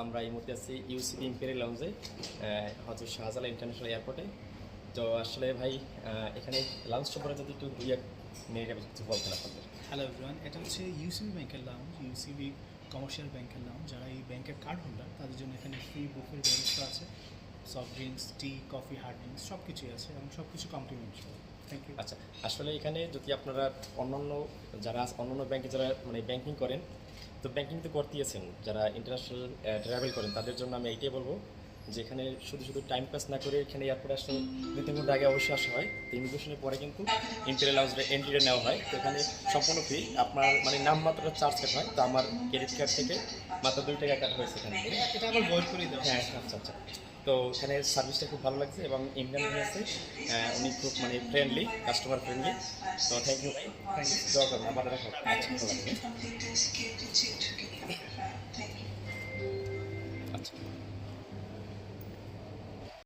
আমরা এই মুহূর্তে আছি ইউসিবি ইম্পেরিয়াল লঞ্জে হজরত শাহজালা ইন্টারন্যাশনাল এয়ারপোর্টে তো আসলে ভাই এখানে লাঞ্চ সম্পর্কে যদি একটু দুই এক মিনিট কিছু বলতেন আপনাদের। হ্যালো এভরিওয়ান এটা হচ্ছে ইউসিবি ব্যাংকের লাউঞ্জ ইউসিবি কমার্শিয়াল ব্যাংকের লাউঞ্জ যারা এই ব্যাংকের কার্ড হোল্ডার তাদের জন্য এখানে ফ্রি বুফের ব্যবস্থা আছে। Soft drinks tea coffee hard drinks সব কিছুই আছে এবং সব কিছু কমপ্লিমেন্টারি থ্যাংক ইউ আচ্ছা আসলে এখানে যদি আপনারা অন্যান্য যারা অন্যান্য ব্যাংকে যারা মানে ব্যাংকিং করেন তো ব্যাংকিং তো করতেছেন যারা ইন্টারন্যাশনাল ট্রাভেল করেন তাদের জন্য আমি এইটাই বলব যে এখানে শুধু শুধু টাইম পাস না করে এখানে এয়ারপোর্ট আসলে দুই তিন ঘণ্টা আগে অবশ্যই আসা হয়। তো ইমিগ্রেশনের পরে কিন্তু ইন্টারিয়াল হাউসটা এন্ট্রিটা নেওয়া হয়। তো এখানে সম্পূর্ণ ফ্রি আপনার মানে নাম মাত্র চার্জ কাট হয়। তো আমার ক্রেডিট কার্ড থেকে মাত্র দুই টাকা কাট হয়েছে এখানে এটা আবার বয়স করে দেওয়া হ্যাঁ আচ্ছা আচ্ছা। তো এখানে সার্ভিসটা খুব ভালো লাগছে এবং ইন্ডিয়ান যিনি আছে উনি খুব মানে ফ্রেন্ডলি কাস্টমার ফ্রেন্ডলি তো থ্যাংক ইউ ভাই থ্যাংক ইউ দোয়া করবেন আমার দেখা আচ্ছা। আচ্ছা।